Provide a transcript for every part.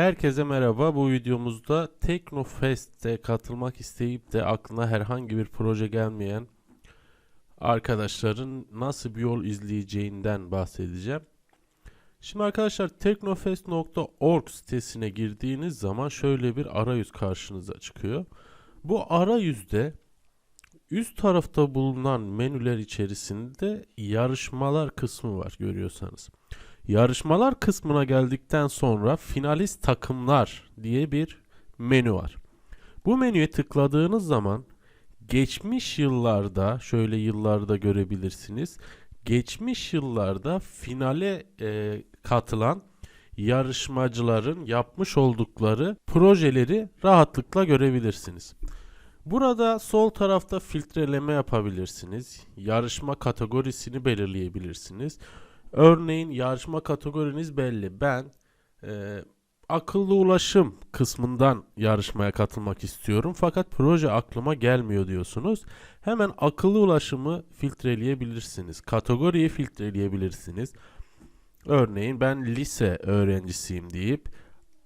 Herkese merhaba. Bu videomuzda Teknofest'e katılmak isteyip de aklına herhangi bir proje gelmeyen arkadaşların nasıl bir yol izleyeceğinden bahsedeceğim. Şimdi arkadaşlar teknofest.org sitesine girdiğiniz zaman şöyle bir arayüz karşınıza çıkıyor. Bu arayüzde üst tarafta bulunan menüler içerisinde yarışmalar kısmı var görüyorsanız. Yarışmalar kısmına geldikten sonra finalist takımlar diye bir menü var. Bu menüye tıkladığınız zaman geçmiş yıllarda şöyle yıllarda görebilirsiniz. Geçmiş yıllarda finale e, katılan yarışmacıların yapmış oldukları projeleri rahatlıkla görebilirsiniz. Burada sol tarafta filtreleme yapabilirsiniz. Yarışma kategorisini belirleyebilirsiniz. Örneğin yarışma kategoriniz belli. Ben e, akıllı ulaşım kısmından yarışmaya katılmak istiyorum. Fakat proje aklıma gelmiyor diyorsunuz. Hemen akıllı ulaşımı filtreleyebilirsiniz. Kategoriyi filtreleyebilirsiniz. Örneğin ben lise öğrencisiyim deyip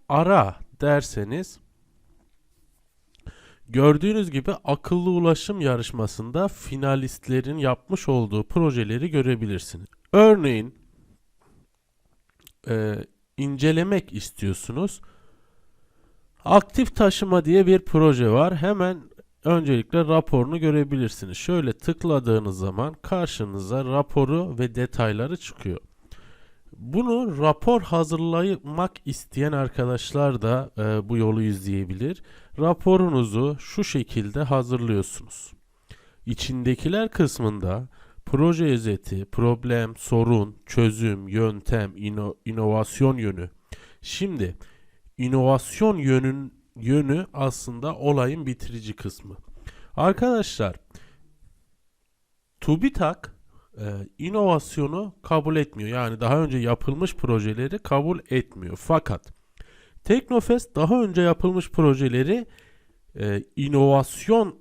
ara derseniz Gördüğünüz gibi akıllı ulaşım yarışmasında finalistlerin yapmış olduğu projeleri görebilirsiniz. Örneğin e, incelemek istiyorsunuz. Aktif taşıma diye bir proje var. Hemen öncelikle raporunu görebilirsiniz. Şöyle tıkladığınız zaman karşınıza raporu ve detayları çıkıyor. Bunu rapor hazırlamak isteyen arkadaşlar da e, bu yolu izleyebilir. Raporunuzu şu şekilde hazırlıyorsunuz. İçindekiler kısmında proje özeti, problem, sorun, çözüm, yöntem, ino- inovasyon yönü. Şimdi inovasyon yönün yönü aslında olayın bitirici kısmı. Arkadaşlar TÜBİTAK e, inovasyonu kabul etmiyor. Yani daha önce yapılmış projeleri kabul etmiyor. Fakat Teknofest daha önce yapılmış projeleri e, inovasyona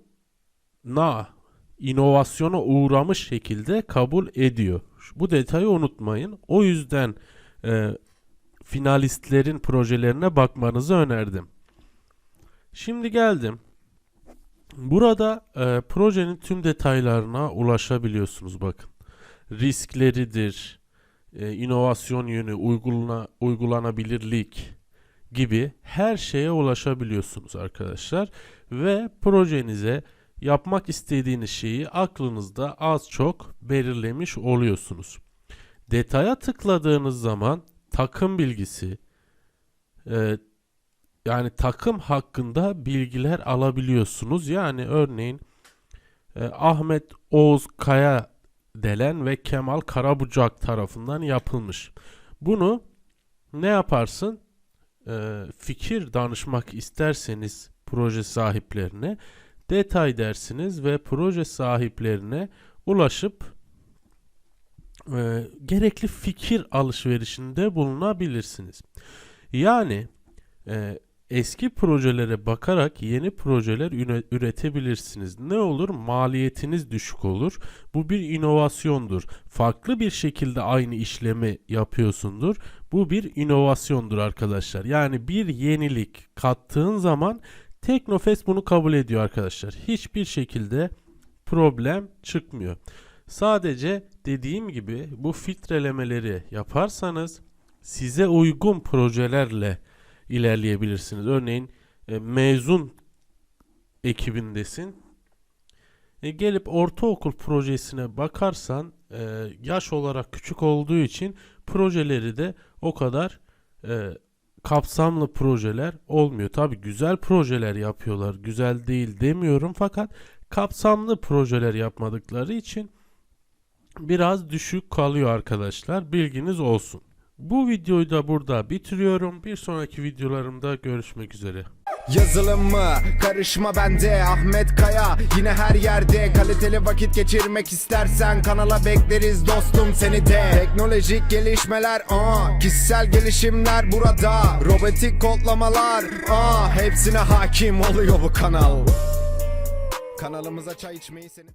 inovasyona uğramış şekilde kabul ediyor. Bu detayı unutmayın. O yüzden e, finalistlerin projelerine bakmanızı önerdim. Şimdi geldim. Burada e, projenin tüm detaylarına ulaşabiliyorsunuz bakın. Riskleridir, e, inovasyon yönü, uygulana, uygulanabilirlik gibi her şeye ulaşabiliyorsunuz arkadaşlar. Ve projenize yapmak istediğiniz şeyi aklınızda az çok belirlemiş oluyorsunuz. Detaya tıkladığınız zaman takım bilgisi, e, yani takım hakkında bilgiler alabiliyorsunuz. Yani örneğin e, Ahmet Oğuz Kaya Delen ve Kemal Karabucak tarafından yapılmış. Bunu ne yaparsın? E, fikir danışmak isterseniz proje sahiplerine detay dersiniz ve proje sahiplerine ulaşıp e, gerekli fikir alışverişinde bulunabilirsiniz. Yani e, eski projelere bakarak yeni projeler üre- üretebilirsiniz. Ne olur? Maliyetiniz düşük olur. Bu bir inovasyondur. Farklı bir şekilde aynı işlemi yapıyorsundur. Bu bir inovasyondur arkadaşlar. Yani bir yenilik kattığın zaman Teknofest bunu kabul ediyor arkadaşlar. Hiçbir şekilde problem çıkmıyor. Sadece dediğim gibi bu filtrelemeleri yaparsanız size uygun projelerle ilerleyebilirsiniz. Örneğin e, mezun ekibindesin. E, gelip ortaokul projesine bakarsan e, yaş olarak küçük olduğu için projeleri de o kadar e, kapsamlı projeler olmuyor. Tabi güzel projeler yapıyorlar. Güzel değil demiyorum fakat kapsamlı projeler yapmadıkları için biraz düşük kalıyor arkadaşlar. Bilginiz olsun. Bu videoyu da burada bitiriyorum. Bir sonraki videolarımda görüşmek üzere. Yazılım mı? Karışma bende Ahmet Kaya. Yine her yerde kaliteli vakit geçirmek istersen Kanala bekleriz dostum seni de. Teknolojik gelişmeler aa, Kişisel gelişimler burada. Robotik kodlamalar aa, Hepsine hakim oluyor bu kanal. Kanalımıza çay içmeyi seni